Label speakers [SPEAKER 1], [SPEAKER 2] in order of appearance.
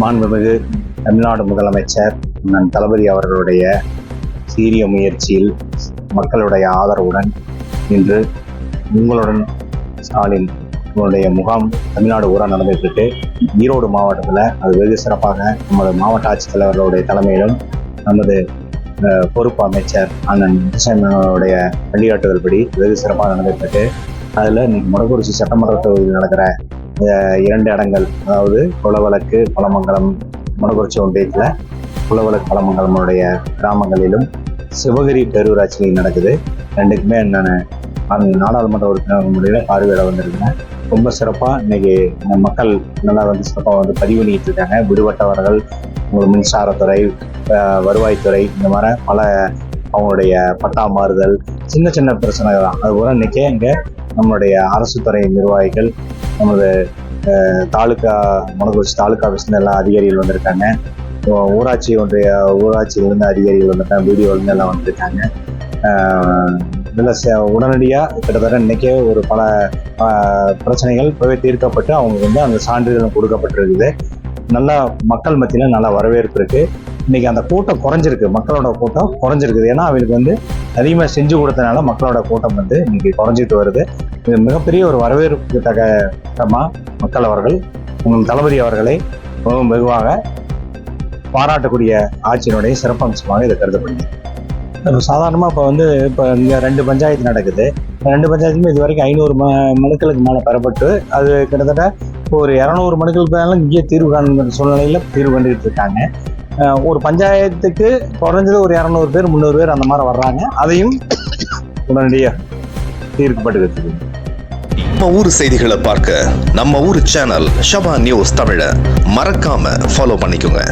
[SPEAKER 1] மாண்புமிகு தமிழ்நாடு முதலமைச்சர் அண்ணன் தளபதி அவர்களுடைய சீரிய முயற்சியில் மக்களுடைய ஆதரவுடன் இன்று உங்களுடன் ஸ்டாலின் உங்களுடைய முகாம் தமிழ்நாடு ஊரா நடந்துட்டு இருக்கு. ஈரோடு மாவட்டத்தில் அது வெகு சிறப்பாக நமது மாவட்ட ஆட்சித்தலைவர்களுடைய தலைமையிலும் நமது பொறுப்பு அமைச்சர் அண்ணன் விவசாயிகளுடைய வழிகாட்டுதல் படி வெகு சிறப்பாக நடந்துட்டு இருக்கு. அதில் இன்னைக்கு முடக்குறிச்சி சட்டமன்ற தொகுதியில் நடக்கிற இரண்டு இடங்கள் அதாவது குளவழக்கு குளமங்கலம் முடக்குறிச்சி ஒன்றியத்தில் குளவழக்கு குளமங்கலமுடைய கிராமங்களிலும் சிவகிரி பேரூராட்சியில் நடக்குது. ரெண்டுக்குமே நான் நாடாளுமன்ற உறுப்பினர் முறையில் பார்வையிட வந்திருக்கேன். ரொம்ப சிறப்பாக இன்னைக்கு இந்த மக்கள் நல்லா வந்து சிறப்பாக வந்து பதிவு பண்ணிட்டு இருக்காங்க விடுபட்டவர்கள் மின்சாரத்துறை வருவாய்த்துறை இந்த மாதிரி பல அவங்களுடைய பட்டா மாறுதல் சின்ன சின்ன பிரச்சனை தான். அது பூரா இன்னைக்கே இங்கே நம்மளுடைய அரசு துறை நிர்வாகிகள் நமது தாலுக்கா தாலுகா தாலுக்கா தாலுகா ஆஃபீஸ்ல எல்லாம் அதிகாரிகள் வந்திருக்காங்க. ஊராட்சி ஒன்றிய ஊராட்சியிலிருந்து அதிகாரிகள் வந்திருக்காங்க வீடியோலேருந்து எல்லாம் வந்திருக்காங்க. இல்லை இதில் உடனடியாக கிட்டத்தட்ட இன்னைக்கே ஒரு பல பிரச்சனைகள் போய் தீர்க்கப்பட்டு அவங்களுக்கு வந்து அந்த சான்றிதழ் கொடுக்கப்பட்டிருக்குது. நல்லா மக்கள் மத்தியில் நல்லா வரவேற்பு இருக்கு. இன்னைக்கு அந்த கூட்டம் குறைஞ்சிருக்கு. மக்களோட கூட்டம் குறைஞ்சிருக்குது. ஏன்னா அவங்களுக்கு வந்து அதிகமாக செஞ்சு கொடுத்தனால மக்களோட கூட்டம் வந்து இன்னைக்கு குறைஞ்சிட்டு வருது. இது மிகப்பெரிய ஒரு வரவேற்பு தக தகமா மக்கள் அவர்கள் உங்கள் தளபதி அவர்களை மிகவும் வெகுவாக பாராட்டக்கூடிய ஆட்சியினுடைய சிறப்பம்சமாக இது கருதப்படுது. சாதாரணமாக இப்போ வந்து இப்போ இங்கே ரெண்டு பஞ்சாயத்து நடக்குது. ரெண்டு பஞ்சாயத்துமே இது வரைக்கும் ஐநூறு ம மனுக்களுக்கு மேலே பெறப்பட்டு அது கிட்டத்தட்ட இப்போ ஒரு இரநூறு மனுக்கள் மேலே இங்கேயே தீர்வு காண சூழ்நிலையில் தீர்வு கண்டுகிட்டு இருக்காங்க. அஹ் ஒரு பஞ்சாயத்துக்கு குறைஞ்சது ஒரு இரநூறு பேர் முந்நூறு பேர் அந்த மாதிரி வர்றாங்க. அதையும் உடனடியாக தீர்க்கப்பட்டுக்கிட்டு
[SPEAKER 2] நம்ம ஊர் செய்திகளை பார்க்க நம்ம ஊர் சேனல் ஷபா நியூஸ் தமிழ மறக்காம ஃபாலோ பண்ணிக்கோங்க.